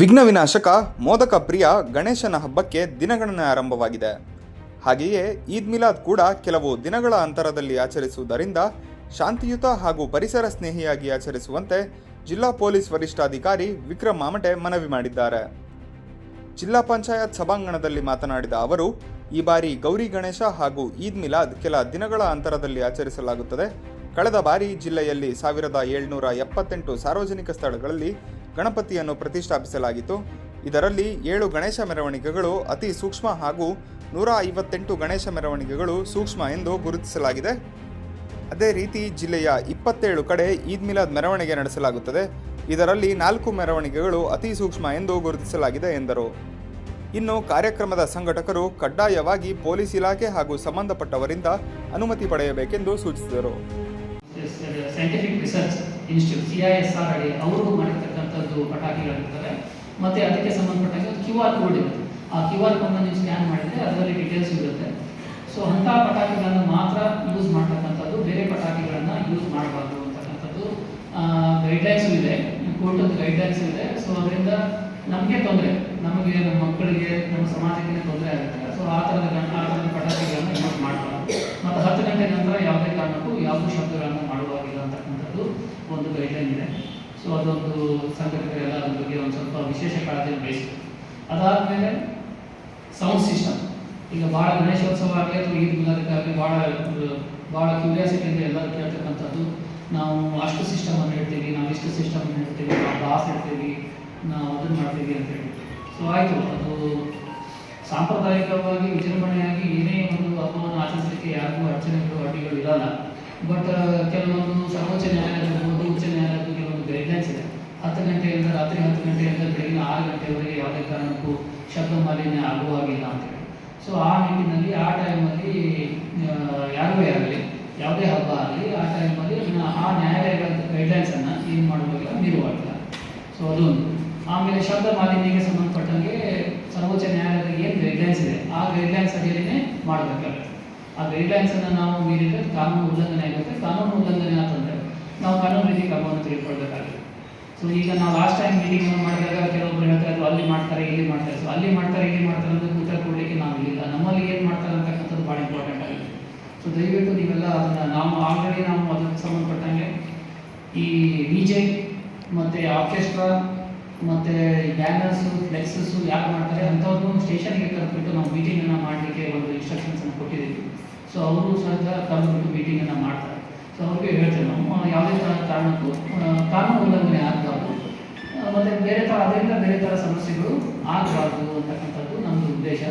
ವಿಘ್ನ ವಿನಾಶಕ ಮೋದಕ ಪ್ರಿಯ ಗಣೇಶನ ಹಬ್ಬಕ್ಕೆ ದಿನಗಣನೆ ಆರಂಭವಾಗಿದೆ. ಹಾಗೆಯೇ ಈದ್ ಮಿಲಾದ್ ಕೂಡ ಕೆಲವು ದಿನಗಳ ಅಂತರದಲ್ಲಿ ಆಚರಿಸುವುದರಿಂದ ಶಾಂತಿಯುತ ಹಾಗೂ ಪರಿಸರ ಸ್ನೇಹಿಯಾಗಿ ಆಚರಿಸುವಂತೆ ಜಿಲ್ಲಾ ಪೊಲೀಸ್ ವರಿಷ್ಠಾಧಿಕಾರಿ ವಿಕ್ರಮ್ ಮಾಮಟೆ ಮನವಿ ಮಾಡಿದ್ದಾರೆ. ಜಿಲ್ಲಾ ಪಂಚಾಯತ್ ಸಭಾಂಗಣದಲ್ಲಿ ಮಾತನಾಡಿದ ಅವರು, ಈ ಬಾರಿ ಗೌರಿ ಗಣೇಶ ಹಾಗೂ ಈದ್ ಮಿಲಾದ್ ಕೆಲ ದಿನಗಳ ಅಂತರದಲ್ಲಿ ಆಚರಿಸಲಾಗುತ್ತದೆ. ಕಳೆದ ಬಾರಿ ಜಿಲ್ಲೆಯಲ್ಲಿ ಸಾವಿರದ ಏಳ್ನೂರ ಎಪ್ಪತ್ತೆಂಟು ಸಾರ್ವಜನಿಕ ಸ್ಥಳಗಳಲ್ಲಿ ಗಣಪತಿಯನ್ನು ಪ್ರತಿಷ್ಠಾಪಿಸಲಾಗಿತ್ತು. ಇದರಲ್ಲಿ ಏಳು ಗಣೇಶ ಮೆರವಣಿಗೆಗಳು ಅತಿ ಸೂಕ್ಷ್ಮ ಹಾಗೂ ನೂರ ಐವತ್ತೆಂಟು ಗಣೇಶ ಮೆರವಣಿಗೆಗಳು ಸೂಕ್ಷ್ಮ ಎಂದು ಗುರುತಿಸಲಾಗಿದೆ. ಅದೇ ರೀತಿ ಜಿಲ್ಲೆಯ ಇಪ್ಪತ್ತೇಳು ಕಡೆ ಈದ್ ಮಿಲಾದ್ ಮೆರವಣಿಗೆ ನಡೆಸಲಾಗುತ್ತದೆ. ಇದರಲ್ಲಿ ನಾಲ್ಕು ಮೆರವಣಿಗೆಗಳು ಅತಿ ಸೂಕ್ಷ್ಮ ಎಂದು ಗುರುತಿಸಲಾಗಿದೆ ಎಂದರು. ಇನ್ನು ಕಾರ್ಯಕ್ರಮದ ಸಂಘಟಕರು ಕಡ್ಡಾಯವಾಗಿ ಪೊಲೀಸ್ ಇಲಾಖೆ ಹಾಗೂ ಸಂಬಂಧಪಟ್ಟವರಿಂದ ಅನುಮತಿ ಪಡೆಯಬೇಕೆಂದು ಸೂಚಿಸಿದರು. Scientific research institute C I S R ಅಡಿ ಅವರು ಮಾಡಿರ್ತಕ್ಕಂಥದ್ದು ಪಟಾಕಿಗಳಿರ್ತವೆ. ಮತ್ತು ಅದಕ್ಕೆ ಒಂದು ಕ್ಯೂ ಆರ್ ಕೋಡ್ ಇರುತ್ತೆ. ಆ ಕ್ಯೂ ಆರ್ ಕೋಡ್ನ ನೀವು ಸ್ಕ್ಯಾನ್ ಮಾಡಿದರೆ ಅದರಲ್ಲಿ ಡೀಟೇಲ್ಸ್ ಇರುತ್ತೆ. ಸೊ ಅಂಥ ಪಟಾಕಿಗಳನ್ನು ಮಾತ್ರ ಯೂಸ್ ಮಾಡ್ತಕ್ಕಂಥದ್ದು, ಬೇರೆ ಪಟಾಕಿಗಳನ್ನು ಯೂಸ್ ಮಾಡಬಾರ್ದು ಅಂತಕ್ಕಂಥದ್ದು ಗೈಡ್ಲೈನ್ಸು ಇದೆ ಕೋರ್ಟದ ಗೈಡ್ಲೈನ್ಸ್ ಇದೆ ಸೊ ಅದರಿಂದ ನಮಗೆ ತೊಂದರೆ. ನಮಗೆ ನಮ್ಮ ಮಕ್ಕಳಿಗೆ, ನಮ್ಮ ಸಮಾಜಕ್ಕೆ ತೊಂದರೆ ಆಗುತ್ತೆ. ಸೊ ಆ ಥರದ ಆ ಥರದ ಪಟಾಕಿಗಳನ್ನು ಯೂಸ್ ಮಾಡಬಾರ್ದು. ಮತ್ತು ಹತ್ತು ಗಂಟೆ ನಂತರ ಯಾವುದೇ ಕಾರಣಕ್ಕೂ ಯಾವುದೇ ಶಬ್ದಗಳನ್ನು ಮಾಡುವಾಗಿಲ್ಲ ಅಂತಕ್ಕಂಥದ್ದು ಒಂದು ಗೈಡ್ಲೈನ್ ಇದೆ ಸೊ ಅದೊಂದು ಸಂಘಟಕರೆಲ್ಲ ಅದ್ರ ಬಗ್ಗೆ ಒಂದು ಸ್ವಲ್ಪ ವಿಶೇಷ ಕಾಳಜಿಯನ್ನು ಬಯಸಿದೆ ಅದಾದಮೇಲೆ ಸೌಂಡ್ ಸಿಸ್ಟಮ್ ಈಗ ಭಾಳ ಗಣೇಶೋತ್ಸವ ಆಗಲಿ ಅಥವಾ ಈದ್ ಮಿಲಾದಕ್ಕಾಗಲಿ ಭಾಳ ಭಾಳ ಕ್ಯೂರಿಯಾಸಿಟಿಯಿಂದ ಎಲ್ಲರೂ ಕೇಳ್ತಕ್ಕಂಥದ್ದು, ನಾವು ಅಷ್ಟು ಸಿಸ್ಟಮನ್ನು ಹೇಳ್ತೀವಿ, ನಾವು ಇಷ್ಟು ಸಿಸ್ಟಮನ್ನು ಹೇಳ್ತೀವಿ, ನಾವು ಬಾಸ್ ಇರ್ತೀವಿ, ನಾವು ಅದನ್ನು ಮಾಡ್ತೀವಿ ಅಂತ ಹೇಳಿ. ಸೊ ಆಯಿತು, ಅದು ಸಾಂಪ್ರದಾಯಿಕವಾಗಿ, ವಿಜೃಂಭಣೆಯಾಗಿ ಏನೇ ಒಂದು ಹಬ್ಬವನ್ನು ಆಚರಿಸಲಿಕ್ಕೆ ಯಾರಿಗೂ ಅಡಚಣೆಗಳು, ಅಡ್ಡಿಗಳು ಇರಲ್ಲ. ಬಟ್ ಕೆಲವೊಂದು ಸರ್ವೋಚ್ಚ ನ್ಯಾಯಾಲಯದ ಉಚ್ಚ ನ್ಯಾಯಾಲಯದ ಕೆಲವೊಂದು ಗೈಡ್ಲೈನ್ಸ್ ಇದೆ ಹತ್ತು ಗಂಟೆಯಿಂದ ರಾತ್ರಿ ಹತ್ತು ಗಂಟೆಯಿಂದ ಬೆಳಗಿನ ಆರು ಗಂಟೆವರೆಗೆ ಯಾವುದೇ ಕಾರಣಕ್ಕೂ ಶಬ್ದ ಮಾಲಿನ್ಯ ಆಗುವಾಗಿಲ್ಲ ಅಂತೇಳಿ ಸೊ ಆ ನಿಟ್ಟಿನಲ್ಲಿ, ಆ ಟೈಮಲ್ಲಿ ಯಾರೂ ಆಗಲಿ ಯಾವುದೇ ಹಬ್ಬ ಆಗಲಿ, ಆ ಟೈಮಲ್ಲಿ ಆ ನ್ಯಾಯಾಲಯಗಳ ಗೈಡ್ಲೈನ್ಸನ್ನು ಏನು ಮಾಡಬೇಕಿಲ್ಲ ಮೀರುವಾಗಿಲ್ಲ ಸೊ ಅದೊಂದು ಆಮೇಲೆ ಶಬ್ದ ಮಾಲಿನ್ಯಕ್ಕೆ ಸಂಬಂಧಪಟ್ಟಂಗೆ ಸರ್ವೋಚ್ಚ ನ್ಯಾಯಾಲಯದ ಏನು ಗೈಡ್ಲೈನ್ಸ್ ಇದೆ, ಆ ಗೈಡ್ಲೈನ್ಸ್ ಅಡಿಯಲ್ಲೇ ಮಾಡಬೇಕಾಗುತ್ತೆ. ಆ ಗೈಡ್ಲೈನ್ಸನ್ನು ನಾವು ಮೀರಿದರೆ ಕಾನೂನು ಉಲ್ಲಂಘನೆ ಆಗುತ್ತೆ. ಕಾನೂನು ಉಲ್ಲಂಘನೆ ಅಂತಂದರೆ ನಾವು ಕಾನೂನು ರೀತಿ ಕ್ರಮವನ್ನು ತೆಗೆದುಕೊಳ್ಬೇಕಾಗಿದೆ. ಸೊ ಈಗ ನಾವು ಲಾಸ್ಟ್ ಟೈಮ್ ಮೀಟಿಂಗ್ ಮಾಡಿದಾಗ ಕೆಲವೊಬ್ಬರು ಹೇಳ್ತಾರೆ, ಅದು ಅಲ್ಲಿ ಮಾಡ್ತಾರೆ, ಇಲ್ಲಿ ಮಾಡ್ತಾರೆ. ಸೊ ಅಲ್ಲಿ ಮಾಡ್ತಾರೆ, ಇಲ್ಲಿ ಮಾಡ್ತಾರೆ ಅಂತ ಉತ್ತರ ಕೊಡಲಿಕ್ಕೆ ನಾವು ಇಲ್ಲ. ನಮ್ಮಲ್ಲಿ ಏನು ಮಾಡ್ತಾರೆ ಅಂತಕ್ಕಂಥದ್ದು ಭಾಳ ಇಂಪಾರ್ಟೆಂಟ್ ಆಗಿದೆ. ಸೊ ದಯವಿಟ್ಟು ನೀವೆಲ್ಲ ಅದನ್ನು ನಾವು ಆಲ್ರೆಡಿ ನಾವು ಅದಕ್ಕೆ ಸಂಬಂಧಪಟ್ಟಂಗೆ ಈ ಡಿ ಜೆ ಮತ್ತು ಆರ್ಕೆಸ್ಟ್ರಾ ಮತ್ತು ಬ್ಯಾನರ್ಸು ಫ್ಲೆಕ್ಸಸ್ಸು ಯಾಕೆ ಮಾಡ್ತಾರೆ ಅಂಥವ್ರನ್ನು ಸ್ಟೇಷನ್ಗೆ ಕರೆದುಬಿಟ್ಟು ನಾವು ಮೀಟಿಂಗನ್ನು ಮಾಡಲಿಕ್ಕೆ ಒಂದು ಇನ್ಸ್ಟ್ರಕ್ಷನ್ಸನ್ನು ಕೊಟ್ಟಿದ್ದೀವಿ. ಸೊ ಅವರು ಸಹ ಕರೆದುಬಿಟ್ಟು ಮೀಟಿಂಗನ್ನು ಮಾಡ್ತಾರೆ. ಅವ್ರಿಗೆ ಹೇಳ್ತೇವೆ ನಾವು ಯಾವುದೇ ಥರ ಕಾರಣಕ್ಕೂ ಕಾನೂನು ಉಲ್ಲಂಘನೆ ಆಗಬಾರ್ದು. ಮತ್ತು ಬೇರೆ ಥರ ಅದರಿಂದ ಬೇರೆ ಥರ ಸಮಸ್ಯೆಗಳು ಆಗಬಾರ್ದು ಅಂತಕ್ಕಂಥದ್ದು ನಮ್ಮದು ಉದ್ದೇಶ.